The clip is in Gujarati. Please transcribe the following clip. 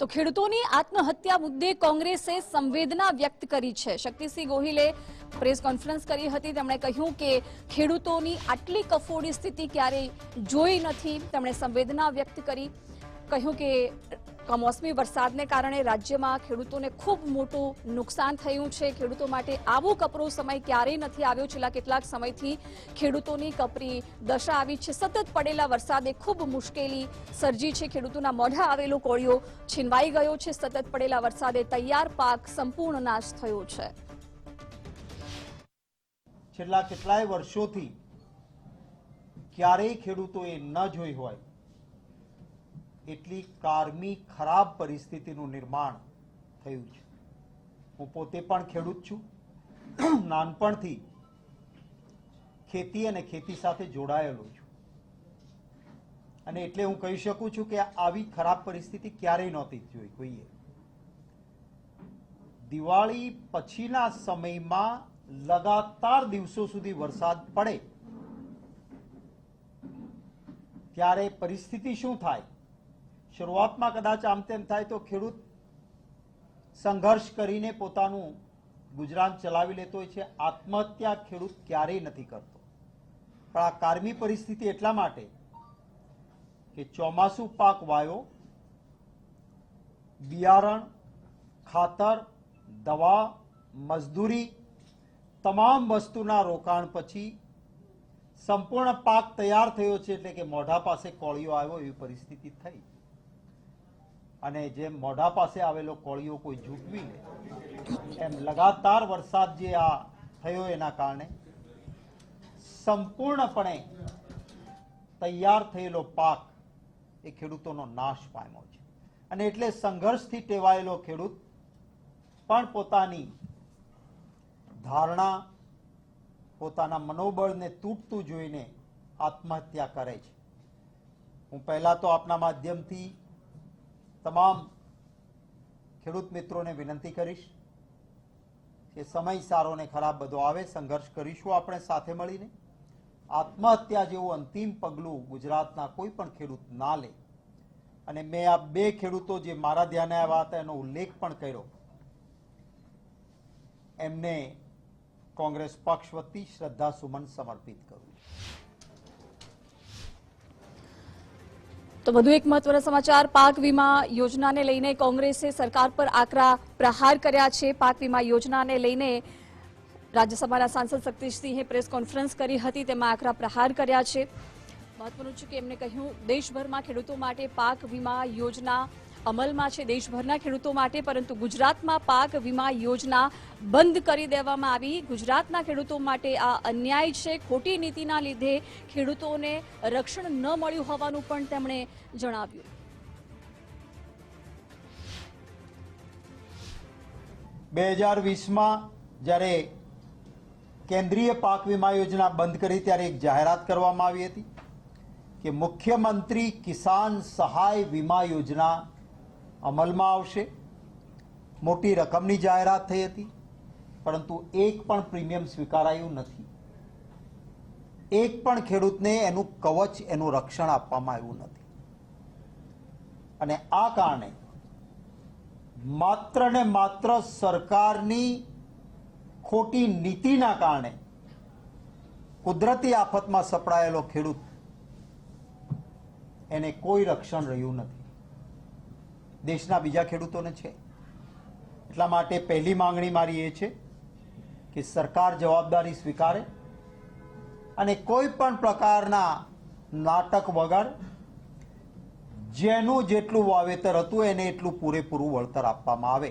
તો ખેડૂતોની આત્મહત્યા મુદ્દે કોંગ્રેસે સંવેદના વ્યક્ત કરી છે. શક્તિસિંહ ગોહિલે પ્રેસ કોન્ફરન્સ કરી હતી. તેમણે કહ્યું કે ખેડૂતોની આટલી કફોડી સ્થિતિ ક્યારેય જોઈ નથી. તેમણે સંવેદના વ્યક્ત કરી, કહ્યું કે કમોસમી વરસાદને કારણે રાજ્યમાં ખેડૂતોને ખૂબ મોટું નુકસાન થયું છે. ખેડૂતો માટે આવો કપરો સમય ક્યારેય નથી આવ્યો. છેલ્લા કેટલાક સમયથી ખેડૂતોની કપરી દશા આવી છે. સતત પડેલા વરસાદે ખૂબ મુશ્કેલી સર્જી છે. ખેડૂતોના મોઢા આવેલો કોળિયો છીનવાઈ ગયો છે. સતત પડેલા વરસાદે તૈયાર પાક સંપૂર્ણ નાશ થયો છે. છેલ્લા કેટલાય વર્ષોથી ક્યારેય ખેડૂતોએ ન જોઈ હોય. એટલી કારમી, ખરાબ પરિસ્થિતિનું નિર્માણ થયું છે. હું પોતે પણ ખેડૂત છું. નાનપણથી ખેતી અને ખેતી સાથે જોડાયેલો છું. અને એટલે હું કહી શકું છું કે આવી ખરાબ પરિસ્થિતિ ક્યારેય નહોતી જોઈ કોઈએ. દિવાળી પછીના સમયમાં લગાતાર દિવસો સુધી વરસાદ પડે. ત્યારે પરિસ્થિતિ શું થાય? શરૂઆતમાં કદાચ આમ તેમ થાય તો ખેડૂત સંઘર્ષ કરીને પોતાનું ગુજરાન ચલાવી લેતો હોય છે. આત્મહત્યા ખેડૂત ક્યારેય નથી કરતો. પણ આ કારમી પરિસ્થિતિ એટલા માટે કે ચોમાસું પાક વાયો, બિયારણ, ખાતર, દવા, મજદૂરી તમામ વસ્તુના રોકાણ પછી સંપૂર્ણ પાક તૈયાર થયો છે એટલે કે મોઢા પાસે કોળીઓ આવ્યો એવી પરિસ્થિતિ થઈ. અને જેમ મોઢા પાસે આવેલો કોળીઓ કોઈ ઝૂંટવી લે, એમ લગાતાર વરસાદ જે આ થયો એના કારણે સંપૂર્ણપણે તૈયાર થયેલો પાક એ ખેડૂતોનો નાશ પામ્યો છે. અને એટલે સંઘર્ષથી ટેવાયેલો ખેડૂત પણ પોતાની ધારણા, પોતાના મનોબળને તૂટતું જોઈને આત્મહત્યા કરે છે. હું પહેલાં તો આપના માધ્યમથી તમામ ખેડૂત મિત્રોને વિનંતી કરીશ કે સમય સારો ને ખરાબ બધો આવે, સંઘર્ષ કરીશું આપણે સાથે મળીને. આત્મહત્યા જેવું અંતિમ પગલું ગુજરાતના કોઈ પણ ખેડૂત ના લે. અને મેં આ બે ખેડૂતો જે મારા ધ્યાને આવ્યા હતા, એનો ઉલ્લેખ પણ કર્યો. એમને કોંગ્રેસ પક્ષ વતી શ્રદ્ધા સુમન સમર્પિત કરું છું તો વધુ એક મહત્વના સમાચાર. પાક વીમા યોજનાને લઈને કોંગ્રેસે સરકાર પર આકરા પ્રહાર કર્યા છે. પાક વીમા યોજનાને લઈને રાજ્યસભાના સાંસદ શક્તિસિંહે પ્રેસ કોન્ફરન્સ કરી હતી. તેમાં આકરા પ્રહાર કર્યા છે. મહત્વનું છે કે એમણે કહ્યું, દેશભરમાં ખેડૂતો માટે પાક વીમા યોજના અમલમાં છે દેશભરના ખેડૂતો માટે, પરંતુ ગુજરાતમાં પાક વીમા યોજના બંધ કરી દેવામાં આવી. ગુજરાતના ખેડૂતો માટે આ અન્યાય છે. ખોટી નીતિના લીધે ખેડૂતોને રક્ષણ ન મળ્યું હોવાનું પણ તેમણે જણાવ્યું. બે હજાર વીસમાં જ્યારે કેન્દ્રીય પાક વીમા યોજના બંધ કરી, ત્યારે એક જાહેરાત કરવામાં આવી હતી કે મુખ્યમંત્રી કિસાન સહાય વીમા યોજના અમલમાં આવશે. મોટી રકમની જાહેરાત થઈ હતી, પરંતુ એક પણ પ્રીમિયમ સ્વીકારાયું નથી. એક પણ ખેડૂતને એનું કવચ, એનું રક્ષણ આપવામાં આવ્યું નથી. અને આ કારણે માત્ર ને માત્ર સરકારની ખોટી નીતિના કારણે કુદરતી આફતમાં સપડાયેલો ખેડૂત એને કોઈ રક્ષણ રહ્યું નથી. દેશના બીજા ખેડૂતોને છે. એટલા માટે પહેલી માંગણી મારી એ છે કે સરકાર જવાબદારી સ્વીકારે અને કોઈ પણ પ્રકારના નાટક વગર જેનું જેટલું વાવેતર હતું એને એટલું પૂરેપૂરું વળતર આપવામાં આવે.